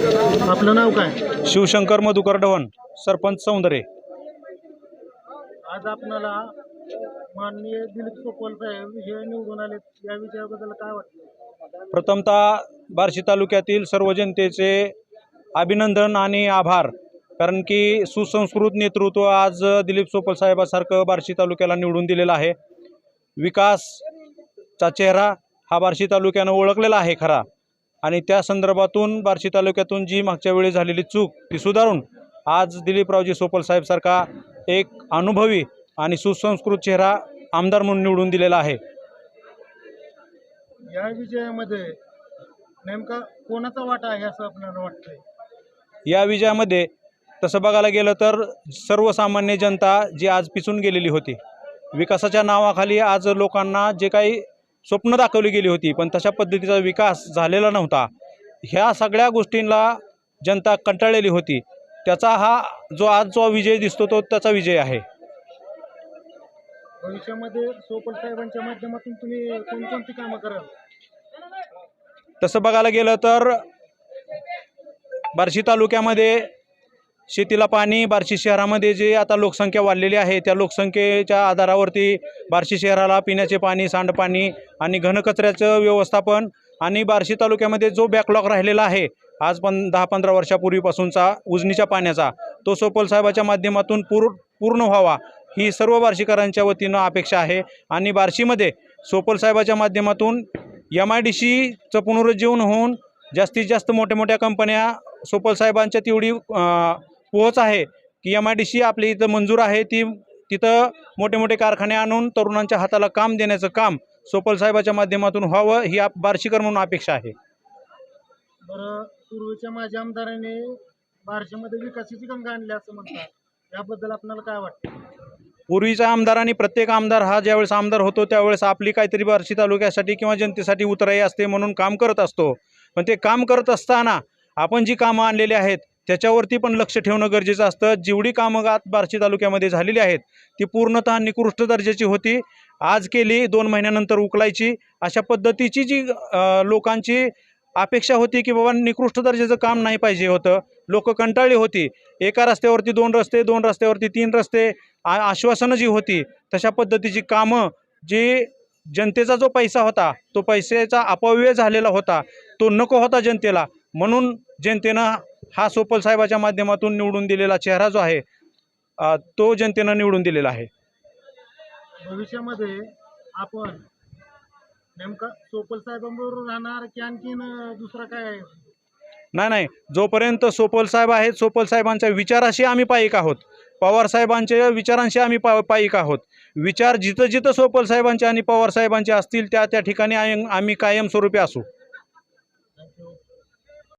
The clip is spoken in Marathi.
आपलं नाव काय? शिवशंकर मधुकर ढवण सरपंच सौंदर्य. आज आपणाला माननीय दिलीप सोपल साहेब विजय निवडून आले या विजयाबद्दल काय वाटतं? प्रथमतः बार्शी तालुक्यातील सर्व जनतेचे अभिनंदन आणि आभार. कारण की सुसंस्कृत नेतृत्व आज दिलीप सोपल साहेबासारखं बार्शी तालुक्याला निवडून दिलेलं आहे. विकासचा चेहरा हा बार्शी तालुक्यानं ओळखलेला आहे खरा. आणि त्या संदर्भातून बार्शी तालुक्यातून जी मागच्या वेळी झालेली चूक ती सुधारून आज दिलीपरावजी सोपल साहेबसारखा एक अनुभवी आणि सुसंस्कृत चेहरा आमदार म्हणून निवडून दिलेला आहे. या विजयामध्ये नेमका कोणाचा वाटा आहे असं आपल्याला वाटतंय? या विजयामध्ये तसं बघायला गेलं तर सर्वसामान्य जनता जी आज पिसून गेलेली होती. विकासाच्या नावाखाली आज लोकांना जे काही स्वप्न दाखवली गेली होती पण तशा पद्धतीचा विकास झालेला नव्हता. ह्या सगळ्या गोष्टींना जनता कंटाळलेली होती. त्याचा हा जो आज जो विजय दिसतो तो त्याचा विजय आहे. भविष्यामध्ये सोपल साहेबांच्या माध्यमातून तुम्ही कोणकोणती कामं कराल? तसं बघायला गेलं तर बार्शी तालुक्यामध्ये शेतीला पाणी बार्शी शहरामध्ये जे आता लोकसंख्या वाढलेली आहे त्या लोकसंख्येच्या आधारावरती बार्शी शहराला पिण्याचे पाणी सांडपाणी आणि घनकचऱ्याचं व्यवस्थापन आणि बार्शी तालुक्यामध्ये जो बॅकलॉग राहिलेला आहे आज पण दहा पंधरा वर्षापूर्वीपासूनचा उजनीच्या पाण्याचा तो सोपल साहेबाच्या माध्यमातून पूर पूर्ण व्हावा ही सर्व बार्शीकरांच्या वतीनं अपेक्षा आहे. आणि बार्शीमध्ये सोपल साहेबाच्या माध्यमातून एम आय डी सीचं पुनरुज्जीवन होऊन जास्तीत जास्त मोठ्या मोठ्या कंपन्या सोपल साहेबांच्या तेवढी पोहोच आहे. की एम आय डी सी आपली इथं मंजूर आहे. ती तिथं मोठे मोठे कारखाने आणून तरुणांच्या हाताला काम देण्याचं काम सोपल साहेबाच्या माध्यमातून व्हावं ही आप बार्शीकर म्हणून अपेक्षा आहे. बरं पूर्वीच्या माझ्या आमदारांनी बार्शीमध्ये विकासाची गंगा आणली असं म्हणतात. याबद्दल आपल्याला काय वाटतं? पूर्वीचा आमदार आणि प्रत्येक आमदार हा ज्यावेळेस आमदार होतो त्यावेळेस आपली काहीतरी बार्शी तालुक्यासाठी किंवा जनतेसाठी उतराई असते म्हणून काम करत असतो. पण ते काम करत असताना आपण जी कामं आणलेली आहेत त्याच्यावरती पण लक्ष ठेवणं गरजेचं असतं. जेवढी कामं आज बार्शी तालुक्यामध्ये झालेली आहेत ती पूर्णतः निकृष्ट दर्जाची होती. आज केली दोन महिन्यानंतर उकलायची. अशा पद्धतीची जी लोकांची अपेक्षा होती की बाबा निकृष्ट दर्जाचं काम नाही पाहिजे होतं. लोक कंटाळली होती. एका रस्त्यावरती दोन रस्ते दोन रस्त्यावरती तीन रस्ते आ आश्वासनं जी होती तशा पद्धतीची कामं जी जनतेचा जो पैसा होता तो पैशाचा अपव्यय झालेला होता तो नको होता जनतेला. म्हणून जनतेनं हा सोपल साहेबाच्या माध्यमातून निवडून दिलेला चेहरा जो आहे तो जनतेनं निवडून दिलेला आहे. भविष्यामध्ये आपण नेमका सोपल साहेबांबरोबर राहणार की आणखीन दुसरा काय आहे? नाही नाही. जोपर्यंत सोपल साहेब आहेत सोपल साहेबांच्या विचाराशी आम्ही पाईक आहोत. पवार साहेबांच्या विचारांशी आम्ही पा पाईक आहोत. विचार जिथं जिथं सोपल साहेबांचे आणि पवार साहेबांचे असतील त्या त्या ठिकाणी आम्ही कायमस्वरूपी असू.